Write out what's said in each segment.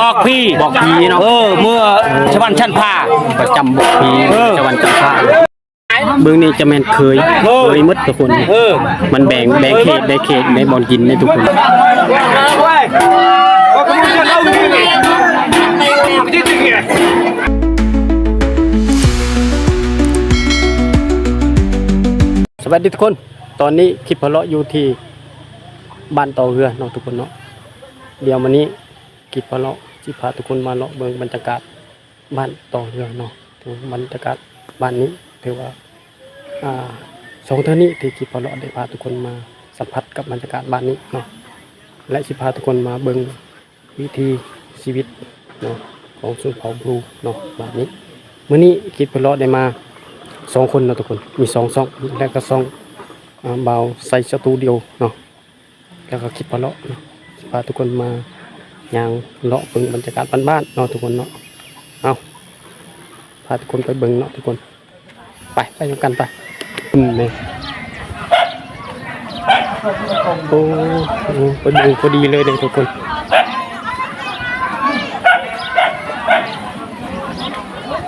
บอกพี่บอกผีเนาะ เออเมื่อชาวบ้านชั้นผ้าประจำบอกผีเออ ชวันจันทราเบื้องนี้จะแม่นเคยเออเคยหมดทุกคน เออ มันแบ่งแบ่งเขตได้เขตในบอลกินในทุกคน สวัสดีทุกคน ตอนนี้คลิปพะเลาะอยู่ที่บ้านเตาเรือเนาะทุกคนเนาะ เดี๋ยววันนี้ คลิปพะเลาะที่พาทุกคนมาเลาะเบิ่งบรรยากาศบ้านเตาเรือเนาะถึงบรรยากาศบ้านนี้ถือว่าอ่าสองเท่านี้ที่คลิปพะเลาะได้พาทุกคนมาสัมผัสกับบรรยากาศบ้านนี้เนาะและสิพาทุกคนมาเบิ่งวิธีชีวิตเนาะของชนเผ่าบลูเนาะแบบนี้มื้อนี้คลิปพะเลาะได้มาสองคนเนาะทุกคนมีสองซองแล้วก็ซองเบาใส่สตูดิโอเนาะแล้วก็คลิปพะเลาะเนาะพาทุกคนมา ย่างเลาะเบิ่งบรรยากาศบ้านๆเนาะทุกคนเนาะเอาพาทุกคนไปเบิ่งเนาะทุกคน ไปไปด้วยกันไปอืมเนี่ยโอ้โหพอดีพอดีเลยเลยทุกคน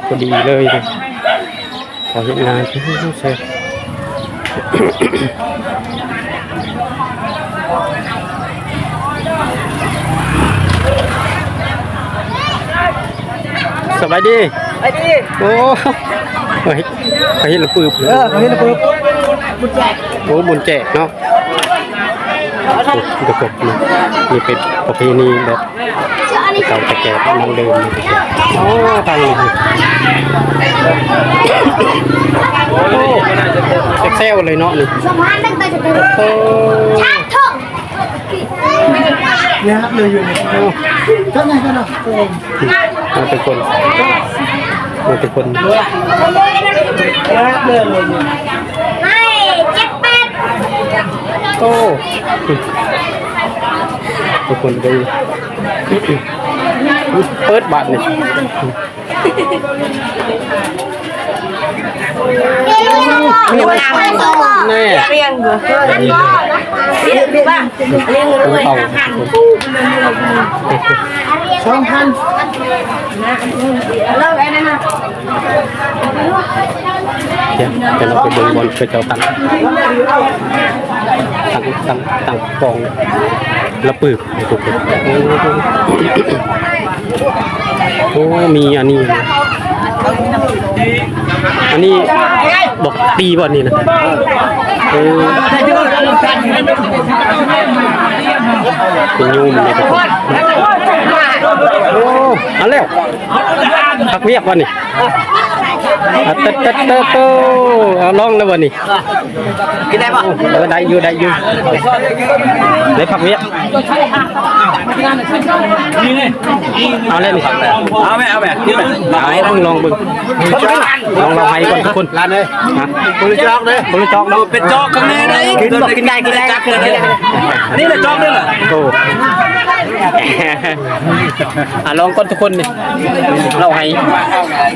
พอดีเลยเลยขอเห็นงานที่ใช่ สบายดี ไอ้ดิโอ้เฮ้ยเขาเห็นระปืบเออเขาเห็นระเบิดโอ้บุญแจกเนาะกระกบเนาะนี่เป็นประเพณีแบบเก่าแต่แก่ดั้งเดิมเลยโอ้ทางนี้โอ้เซ็กเซลเลยเนาะนี่ Semua anak tak jadi. โอ้ Cakap. เนี่ยครับเลยอยู่เนี่ยก็ไงกันเนาะ มาเป็นคนมาเป็นคนเนี่ยครับเลยเลยอยู่ Hai, cepat. โอ้เป็นคนดูเปิดบัตรนี่ Ini orang semua. แน่ Kan gua. Lihat bang. Lihat เป็น dulu เต่าสองพัน Halo, enak. เดี๋ยวเดี๋ยวเราไปเบิ่งบอลไปเจ้าตังตังตังตังกองละปึกไอ้ทุกโอ้โอ้มีอันนี้ อันนี้บอกปีบ่อนนี่นะเออเป็นยูมเลยทุกคนโอ้เอาแล้วพักเรียกวันนี่ อะเตะเตะเตะโตเอาลองแล้ววันนี้กินได้ปะเออได้อยู่ได้อยู่ได้ผักเวียเอาเล่นนี่เอาไหมเอาไหมกินไหมเอาเพิ่งลองเบิ่งลองลองให้ก่อนทุกคนร้านเลยฮะบริจาคเลยบริจาคเนาะเป็นจอกข้างในเลยกินบอกกินได้กินได้จักเกินเลยนี่แหละจอกนี่แหละโอ้ อะลองก่อนทุกคนนี่เราให้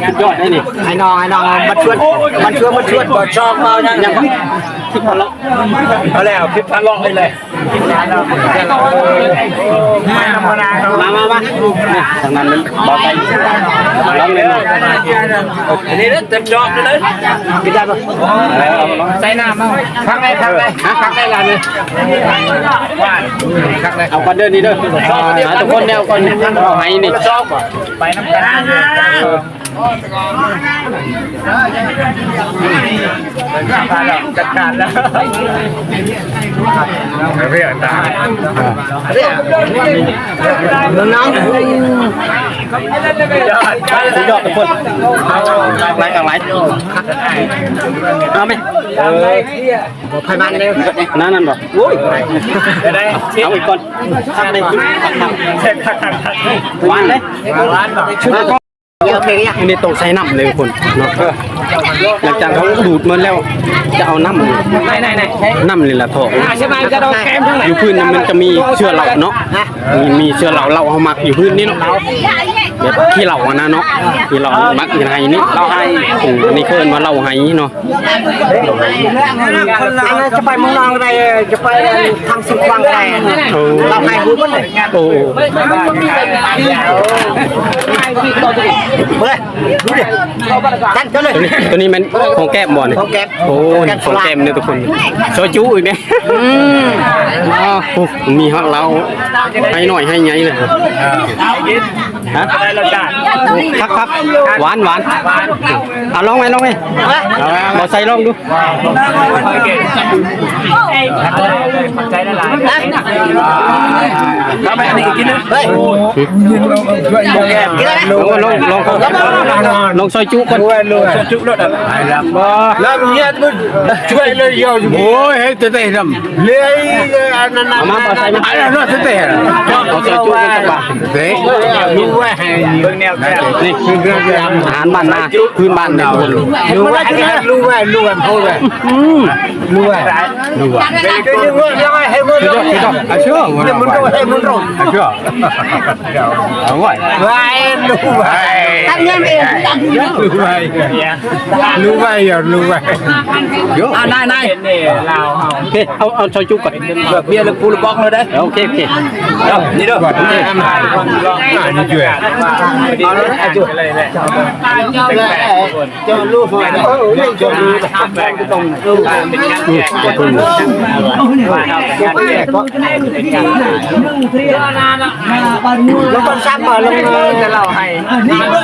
สุดยอดได้นี่ไอ้น้องไอ้น้องมาชวนมาชวนมาชวนบอจอกมายังยังปะที่พอแล้วเอาแล้วพิพาลองไปเลย มามามาเนี่ยทางนั้นมันบอกไปลองเลยเนาะอันนี้เต็มจอกเลยกินได้ปะใส่น้ำมาพักได้พักได้ฮะพักได้ร้านเลยพักได้เอาก่อนเด้อนี่เด้อหาทุกคนแนวก่อนเอาให้นี่ไปน้ำกัน จัดการแล้วเรียกตาน้องสุดยอดทุกคนไล่กันไล่เอาไหมไผ่มันเลยนั่นนั่นบอกอุ้ยได้เอาอีกก่อนทักเลยทักทักเช็คทักทักทักหวานเลยร้านแบบชุดเย อะเลยอันนี้ต้องใช้น้ำเลยทุกคนเนาะหลังจากเขาดูดมันแล้วจะเอาน้ำไหนไหนไหนน้ำนี่แหละทอกใช่ไหมจะโดนแกมทั้งไหนอยู่พื้นนั้นมันจะมีเชื้อเหล่าเนาะมีมีเชื้อเหล่าเราเอามักอยู่พื้นนี่เนาะแบบขี้เหล่าอะนะเนาะขี้เหล่ามักยังไงนี่เหล่าไห้โอ้นี่เพิ่นว่าเหล่าไห้เนาะคนละจะไปเมืองนอกอะไรจะไปทางสุขวังอะไรโอ้เราให้รู้หมดเลยโอ้เฮ้ยดูดิตั้งกันเลยตัวนี้ตัวนี้มันของแก้มบ่เนี่ยของแก้มโอ้ยของแก้มเนี่ยทุกคนโซจูอีกเนี่ยอ๋อโอ้มีฮะเราให้หน่อยให้ไงเลยฮะได้รสชาติครับครับหวานหวานเอาลองไหมลองไหมบอใส่ลองดูใจละลายแล้วไปอันนี้กินนะเฮ้ยกินอะไรลองลองลองลองซอยจุก่อนจุกรสอะไรบ่แล้วเนี่ยมันช่วยเลยยอโอ้ยให้เตะๆทำเลยนั่นเอามาบอใส่มาไอ้เราเตะเอาซอยจุกันก่อนเตะรู้ว่าให้เบิ่งแนวแก้วนี่อาหารบ้านนาพื้นบ้านเนี่ยทุกคนรู้ว่ารู้ว่ารู้ว่าพูดว่า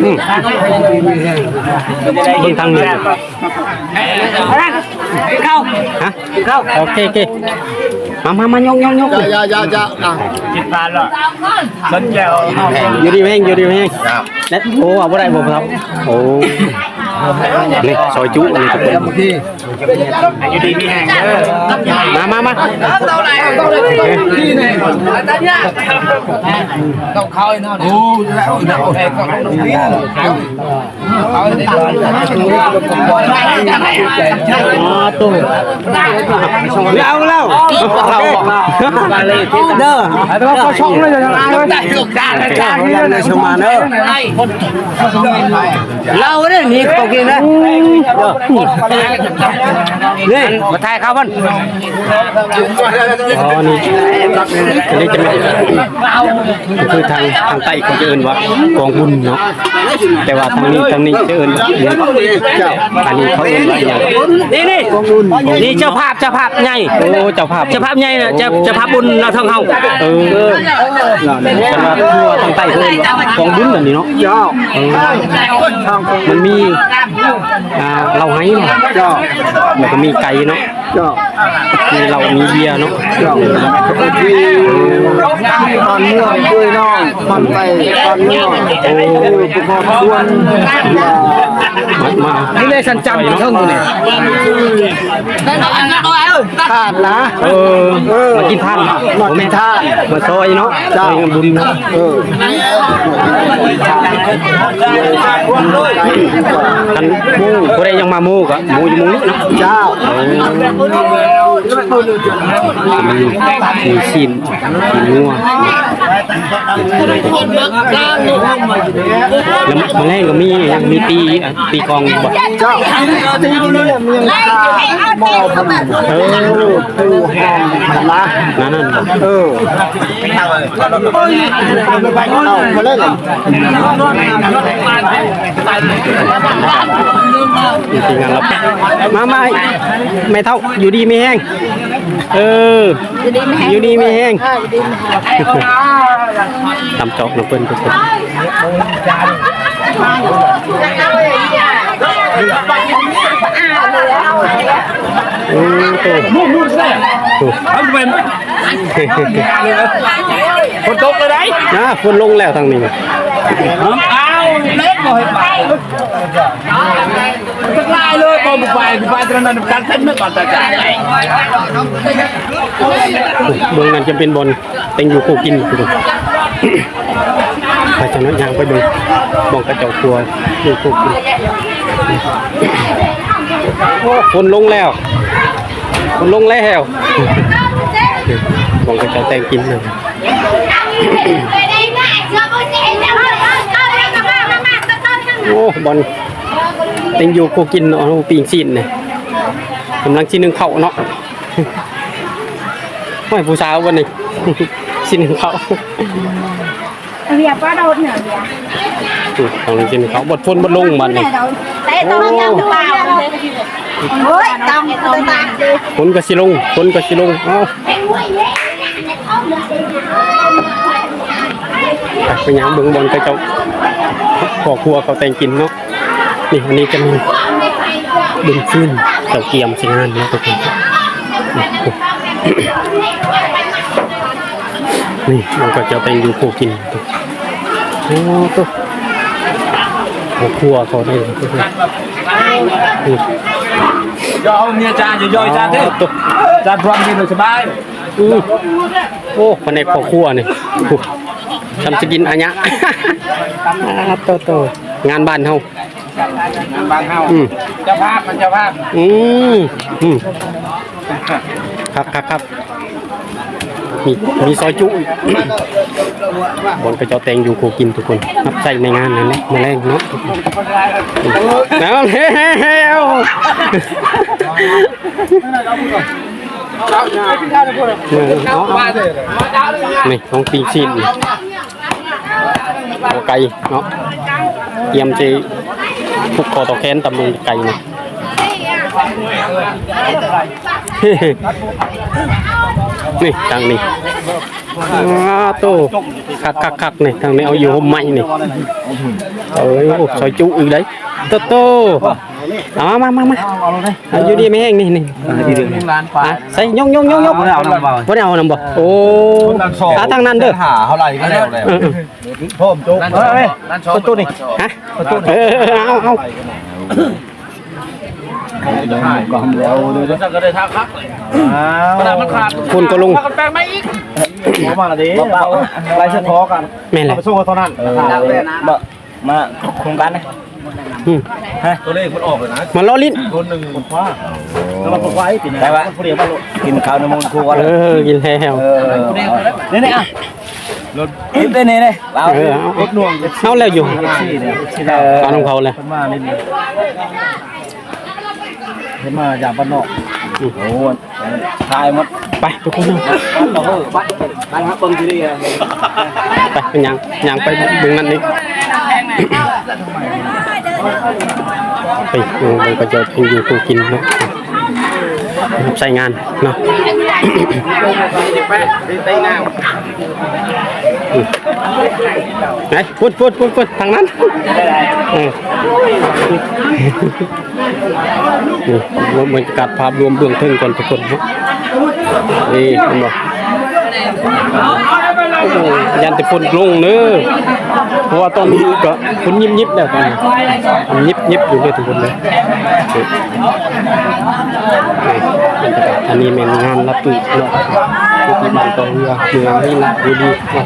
อืมกินทางเหนือเข้าฮะเข้าโอเคโอเคมามามายกยกยงยายายาอะจิตปานหรอสนใจอยู่ดีแม่งอยู่ดีแม่งแล้วโอ้เอาไ่ได้บ่ครับโอ้ นี่ซอยจุนี่ทุกคนอยู่ดีมีแห่งเด้อมามามาอ๋อตู้เอาแล้วเราบอกเด้อแต่ว่าเขาช่องเลยจะอะไรได้สุดการการนี่เลยชมาเด้อเราเนี่ยนี่ตกินนะนี่มาถ่ายเขาบ้านอ๋อนี่อันนี้จะไม่ คือทางทางใต้เขาจะเอินว่ากองบุญเนาะแต่ว่าทางนี้ทางนี้จะเอินว่าเนี่ยอันนี้เขาเอินว่าอย่างนี่นี่นี่เจ้าภาพเจ้าภาพใหญ่โอ้เจ้าภาพเจ้าภาพใหญ่นะเจ้าเจ้าภาพบุญเราทั้งเฮาเออแต่ว่าคือว่าทางใต้เขาเอินว่ากองบุญแบบนี้เนาะเจ้ามันมีอ่าเหล้าไห้เนาะเจ้าแล้วก็มีไก่เนาะเจ้า มีเหล้ามีเบียร์เนาะเจ้าตอนเมื่อด้วยน้องมันไปตอนเมื่อโอ้ทุกคนควรมามานี่เลยสันจำอยู่เท่านี้ขาดนะเออมากินท่านมากินท่านมาซอยเนาะซอยบุญเนาะ เออท่านหมูผู้ใดยังมาหมูก็หมูอยู่หมูนี้เนาะเจ้า มีชิ้นมีงัวแล้วมาแรกก็มียังมีตีอะตีกองบ่เจ้าตีนี่เนี่ยมีมอพันเออตู้หอมนะนั่นนั่นเออเอามาเล่นทีงานเรามามาไม่เท่าอยู่ดีไม่แห้งเอออยู่ดีไม่แห้งตำจอกน้ำเปิ้ลทุกคนโอ้โหโอ้ทำเป็นคนตกเลยได้นะคนลงแล้วทางนี้เอาเล็กบ่ให้ไป สักลายเลยบ่ไปไปตรงนั้นการเต้นไม่ก่อนจะจ่ายเบื้องนั้นจะเป็นบอลเต็งอยู่คู่กินไปจากนั้นยางไปเบิ่งบองกระเจกครัวอยู่คู่กินโอ้ฝนลงแล้วฝนลงแล้วบองกระเจกแต่งกินเลยไปได้ไหมเชื่อกูเจ๊แล้วเอาเอาเอามามามาตะต้นข้างโอ้บอล เต็งอยู่คู่กินเนาะปีงซีนเนี่ยกำลังชิ้นหนึ่งเข่าเนาะไม่ผู้สาววันนี้ชิ้นหนึ่งเข่าเรียบว่าเราเหนี่ยเรียบอืมกำลังชิ้นหนึ่งเข่าบดฝนบดลงมันนี่แต่ต้องยังเปล่าเฮ้ยต้องต้องตาฝนก็สิลงฝนก็สิลงเอ้าไปไปหยังเบิ่งบอลกระจ้าขอครัวเขาแต่งกินเนาะ นี่อันนี้จะมีดึงขึ้นเจ้าเกียมสิงานเนาะทุกคนนี่มันก็จะแต่งอยู่คู่กินโอ้ตัวขอครัวเขาได้ทุกคนนี่ย่อเมียจานจะย่อยจานเด้อตัวจานพร้อมกินเลยสบายอือโอ้คนในครอบครัวนี่โอ้ทำจะกินอันเนี้ยอ่าโตโตงานบ้านเฮา บางเฮาอืมเจ้าภาพมันเจ้าภาพอืมอืมครับครับครับมีมีซอยจุอีกบนกระเจาะแตงอยู่กูกินทุกคนรับใส่ในงานนั่นแหละมาแรงเนาะแล้วเฮ้วเอาเอานี่ของปีซีนเอาไก่เนาะเตรียมจะ ทุกคอต่อแขนตำลงไก่นี่นี่ทางนี้อ้าโตคักคักคักนี่ทางนี้เอาอยู่ห่มใหม่นี่เอ้ยโอ้ซอยจุอีก đấy โตโตเอามามามามาเอาอยู่ดีไม่แห้งนี่นี่ร้านปลาอะใส่ยกยกยกยกบ่ได้เอานำบ่บ่ได้เอานำบ่โอ้ขาทางนั้นเด้อหาเท่าไหร่ก็แล้ วแล้ออพ่อมจุ๊บเฮ้ยร้านชอประตูนี่ๆฮะเออเอาเอาก็ทำแล้วดูดิก็ได้ทักครับอ้าเวลามันขาดคนก็ลงกันแปลงไมาอีกวมาละดิเราไปเสื้อทอกันแม่นแหละไปสู้กันเท่านั้นมามาโครงการนะอืมตัวเลขมันออกเลยนะมาล้อลิ้นคนหนึ่งคนฟ้าแล้วมาฝึกไว้ปีนี้แต่ว่าผู้เดียวมากินข้าวในมูลครูกันเออกินแล้วเออนี่นี่อะ รถกินได้นี่เลยเอาเออเอารถหน่วงเอาแล้วอยู่ที่เนี่ยที่เออเอาของเขาเลยเพิ่นมานี่นี่เพิ่นมาอย่างบ้านนอกโอ้โหทายหมดไปทุกคนเนาะบ้านเราบ้านบ้านครับเบิ่งที่นี่ไปเป็นหยังหยังไปเบึงนั่นนี่ไปโอ้ยก็จะเป็นอยู่กูกินเนาะใส่งานเนาะ ไหนพูดพูดพูดพูดทางนั้นเออนี่รวมบรรยากาศภาพรวมเบื้องต้นก่อนทุกคนนี่เห็นบอ้ยันแต่ฝนลงเนอะเพราะว่าตอนนี้ก็ฝนยิบยิบแล้วตอนนี้ยิบยิบอยู่เลยทุกคนเลย นี่บรรยากอันนี้เป็นงานรับตุเนาะอยู่ที่บ้านตองเรือเมืองนี่นะดีดีนะ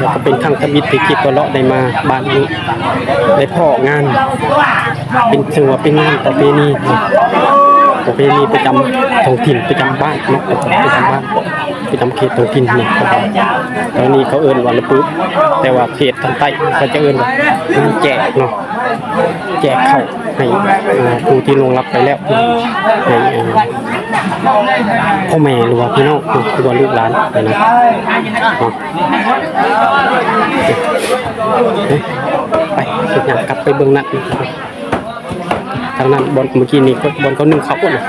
แล้วก็เป็นครั้งทมิตที่คิดตัวเลาะได้มาบ้านนี้ได้พ่องาน เป็นถือว่าเป็นงานประเพณีประเพณีประจำท้องถิ่นประจำบ้านนาะประจำบ้านประจำเขตท้องถิ่นเนี่ยครับตอนนี้เขาเอิ้นว่าละปึ๊บแต่ว่าเขตทางใต้เขาจะเอิ้นว่างานแจกเนาะ แจกเข้าให้ผู้ที่ลงรับไปแล้วให้พ่อแม่หรือว่าพี่น้องหรือว่าลูกหลานนะเนะไปสุดอย่างกลับไปเบื้องนั้นทางนั้นบอลเมื่อกี้นี่ก็บอลเขาหนึ่งเขาก่อนนะ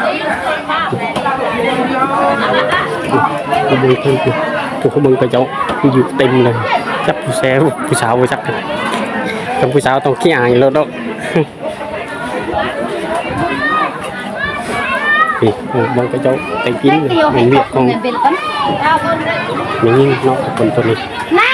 กูเบิ่งเพิ่นกูถูกเขาบิ่งไปเจ้าอยู่เต็มเลยจับผู้แซ่ผู้สาวบ่จัก กับผู้สาวต้องขี้อายแล้วดอกนี่ออบางก็เจ้าแต่งกินเตียวเหมืให้อนเวียเขากของเงินเป็นต้นอย่างนี้เนาะคนตัวนี้นั่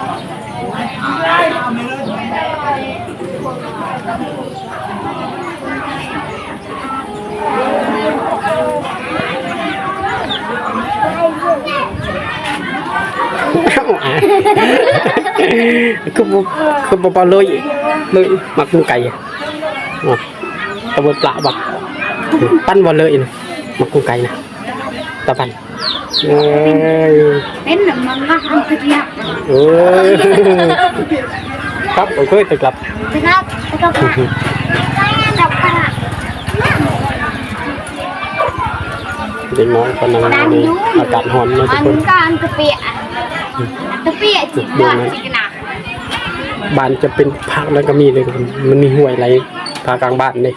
ดนึงคือคือบ่ปลาเลยเลยมักกุ้งไก่อะตะบนปลาบักปั้นบ่เลยนะมักกุ้งไก่นะตะปันเอ้ยเป็นหนึ่งมันก็ทำตะเกียบเอ้ยครับผมเคยตึกลับนะครับแล้วก็จับปะเด็กน้อยคนนั้นอากาศร้อนนะทุกคนการกระเปียก เปียจิตยอดจิกนะบ้านจะเป็นพักแล้วก็มีเลยทุกคนมันมีห้วยไหลพากลางบ้านเลย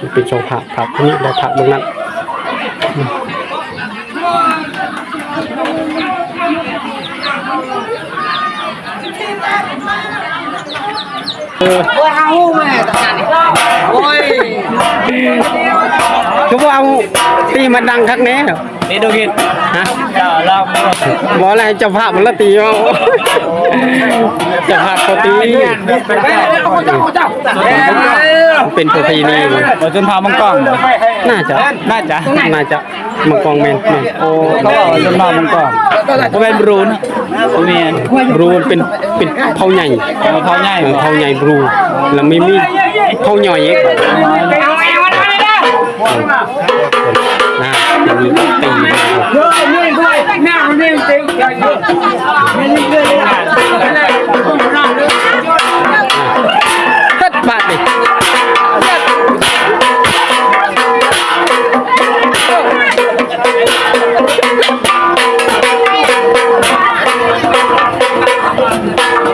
มันเป็นช่องผักผักนี้และผักตรงนั้นเออโอ้ยเอาแม่ตาเนี่ยโอ้ย คือว่าเอาตีมันดังคักแน่เหรอนี่ดูกินฮะเจ้าเราบอกอะไรเจ้าภาพมันละตีเอาเจ้าภาพเขาตีเป็นประเพณีเราจนพามังกรน่าจะน่าจะน่าจะมังกรแมนแม่นโอ้เขาบอกว่าจนพามังกรก็เป็นบรูนบรูเนียนบรูเป็นเป็นเผาใหญ่เอาเท้าง่ายเออเผาใหญ่บรูแล้วไม่มีเผาย่อ ยอีกน่าจะมีตีนะครับตัดบาทดิ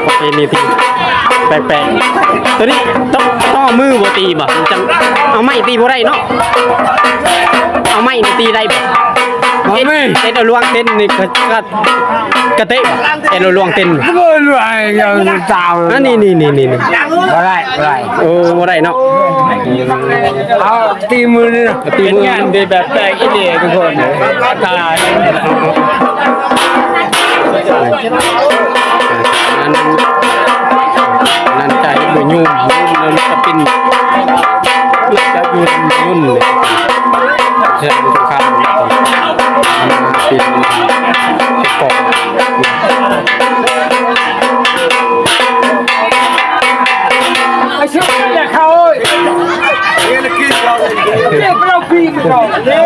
ประเพณีที่แปลกๆตัวนี้ต้องต้องเอา มือบ่ตีบ่มันจังเอาไม้ตีบ่ได้เนาะเอาไม้นี่ตีได้บ่เต้นเต้นเอาลวงเต้นนี่ก็ก็กระเตะบ่เต้นเอาลวงเต้นบ่ก็รวยยังเจ้าอันนี้นี่นี่นี่นี่บ่ได้บ่ได้โอ้บ่ได้เนาะเอาตีมือนี่นะตีเป็นมืองานเดแบบแปลกอีเดียทุกคนตายนั่นนั่นใจบ่ยุ่มยุ่มแล้ว มันจะเป็นจะยุ่นยุ่นเลยเชื่อดูข้ามเป็นกล่องไอ้เชื่อเนี่เขาเรียกเราปีนเขาเด้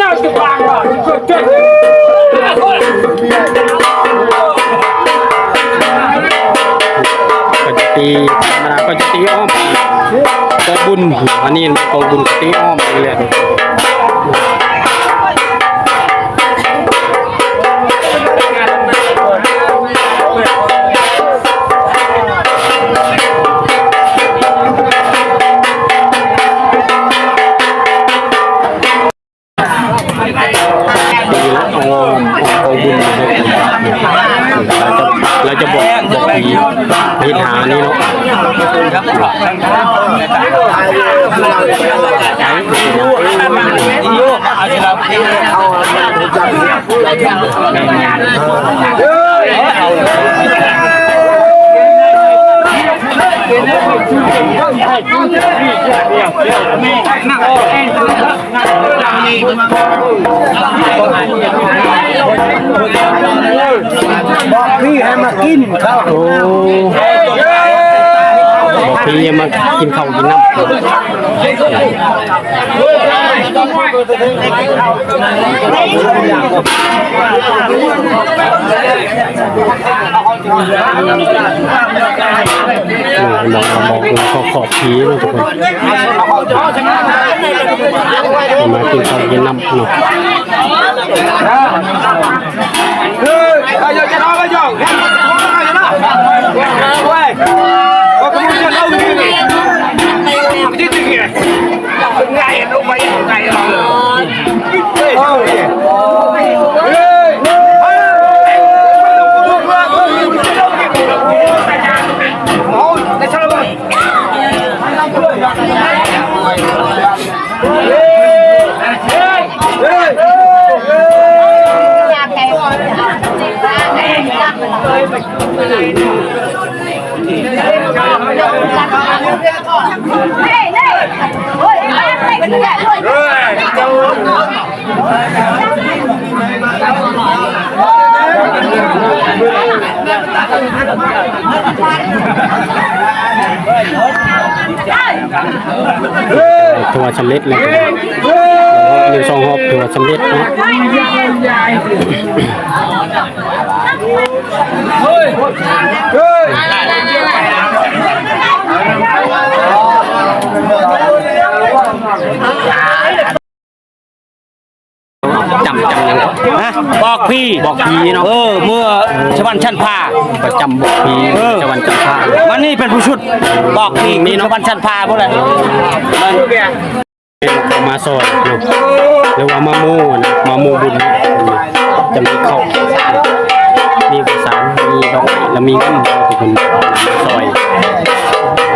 น่าจะฟังว่ะก็เจ๊ก็จะ ตีธรรมดาก็จะตีอ้อมก็บุญอันนี้ก็บุญตีอ้อมไปเลย บอกพี่ให้มากินข้าวโอ้ บอกพี่มากินข้าวกินน้ำเออบอกบอกขอขอบผีนะทุกคนมากินข้าวกินน้ำเนาะ ayo jangan apa jong ayo nak woi kau kemudian Hey, ถือว่าสำเร็จแล้วหนึ่งสองหอบถือว่าสำเร็จเนาะ จำจำยังฮะบอกพี่บอกพีเนาะเออเมื่อชวันชั้นผ้าประจำบอกพีเออจะวันจันทร์พามันนี่เป็นผู้ชุดบอกพี่มีชวันชั้นผ้าพวกอะไรมันเอามาซอยเนาะหรือว่ามาโม่นะมาโม่บุญจะมีเข้า มีข้าวสารมีดอกไม้แล้วมีเงินทุกคนมาซอย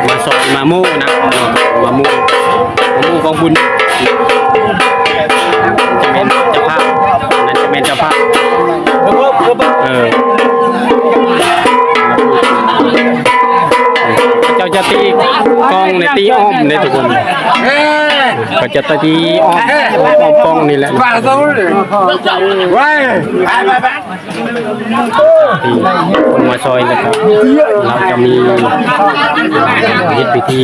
มาซอยมาโม่นะเนามาโม่มาโม่กองบุญจะเป็นเจ้าภาพนั่นจะเป็นเจ้าภาพเออเจ้าจะตีกล้องในตีอ้อมในทุกคนก็จะตีอ้อมอ้อมอ้อมกล้องนี่แหละ ตีคนมาซอยเลยครับ เราจะมีพิธีพิธี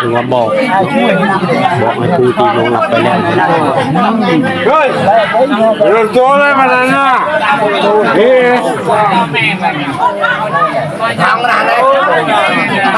หรือว่าบอก บอกให้ผู้ที่ลงหลับไปแล้ว Rồi mà nè. Ê. ทางมันอะไรป้า Ê. เ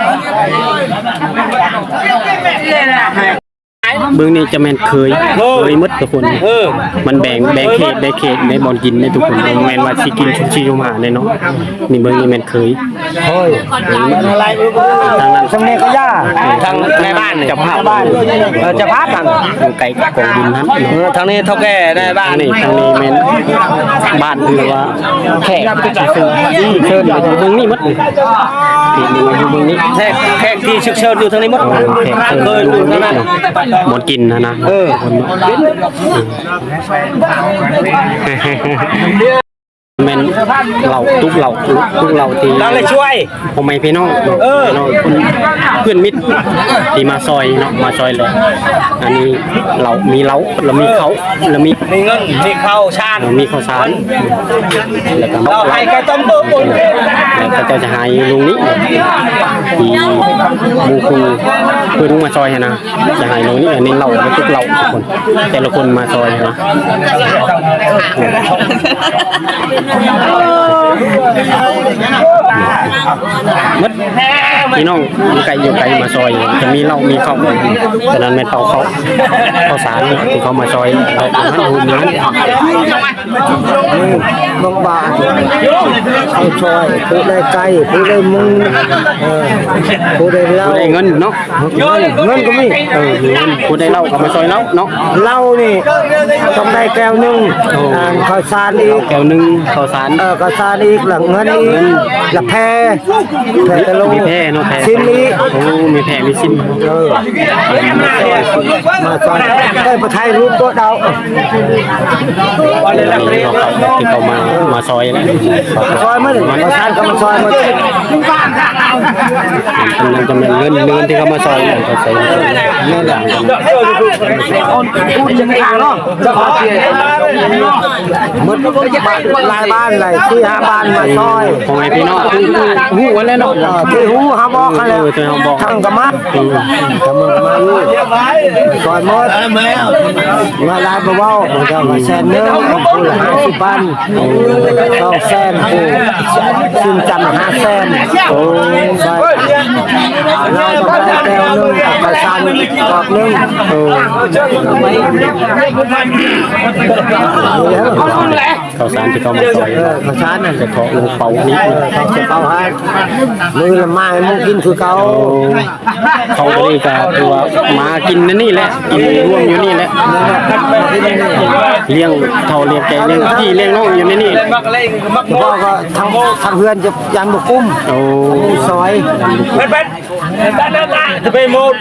บื้องนี้จะแม่นเคยเคยหมดทุกคนเออมันแบ่งแบ่งเขตแบ่งเขตในบอลกินในทุกคนแม่นว่าสิกินชุกชีชุมหาในเนาะนี่เบื้องนี้แม่นเคย Thôi. อะไรทางนั้น Xong này có da. ทางในบ้านเนี่ยจะภาพเออจะพักทางทางไกลกองบุญนั้นเออทางนี้เท่าแก่ในบ้าทานงนี้ทางนี้แม่นบ้านคือว่าแขกซึ่งเชิญอยู่เบื้องนี้หมด เขตนี้อยู่เบื้องนี้แขกแขกที่ชุกเชิญอยู่ทางนี้หมดเออแขกเคยอยู่ทางนั้นบอลกินนะนะเออคนเนาะ แม่นเหล่าทุกเหล่าทุกเหล่าที่เราเลยช่วยผมไม่พี่น้องเออพี่น้องเพื่อนมิตรที่มาซอยเนาะมาซอยเลย อันนี้เรามีเล้าเรามีเขาเรามีมีเงินมีข้าวชาติเรามีข้าวสารแล้วก็เราให้แกต้มตัวปุ่นแล้วก็จะหายลุงนี้ที่มูคูเพื่อนมาซอยนะจะหายลุงนี้อันนี้เราทุกเราทุกคน แต่ละคนมาซอยนะมัดพี่น้องไก่อยู่ไก่มาซอย จะมีเล่ามีข้าวฉะนั้นไม่เต่าเขาเขาสารที่เขามาซอยเราทำนห้ดูนั้นน้องบาเขาซอยผู้ได้ไก่ผู้ได้มึงผู้ได้เล้าได้เงินเนาะเงินก็มีเออผู้ได้เล่าก็มาซอยเนาะเนาะเล่านี่ต้องได้แก้วนึ่งข้าวสารอีกแก้วนึ่งข้าวสาร Ờ, khỏi san đi là ngân đi. Là phe. Phe cái lô. มีแพร่เนาะแผลสิ้นนี้โอ้มีแผลมีสิ้นเออมาซอยได้ประไทยรูปตัวดาวที่เขามามาซอยแล้วซอยมาหนึ่งมาทานก็มาซอยมา มันจะเป็นเงินเงินที่เขามาซอยเนี่ยเขาใส่เนี่แหละพูดยังไงเนาะจะขอเสียมันลายบ้านเลยที่ห้าบ้านมาซอยของไอพี่น้องหูวันแล้วเนาะที่หูห้าบอกกันแล้วที่เขาบอกทางกระมัดกระมัดมาอยู่อยมดมาลายเบาๆมันก็มาแสนเนื้อผู้ละห้าสิบปันต้องแสนผู้ซึ่งจำห้าแสนโอ้ใช่เราต้องได้แก้วนึงกับประชันกอกนึงโอ้แล้วเขาสารที่เขามาซอยเออประชันนั่นจะขอลงเป่านี้ต้องจะเป่าให้มือละไม้มึงกินคือเขาเขาก็นี่ก็คือว่ามากินนั่นนี่แหละกินร่วมอยู่นี่แหละเลี้ยงเท่าเลี้ยงแกเลี้ยงพี่เลี้ยงน้องอยู่ในนี่พ่อก็ทางทางเพื่อนจะยันบุกุ้มโอ้ซอยเป็นเป็นด้านหน้าจะไปมูด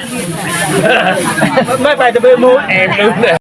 ไม่ไปจะไปมูดเองลืมเลย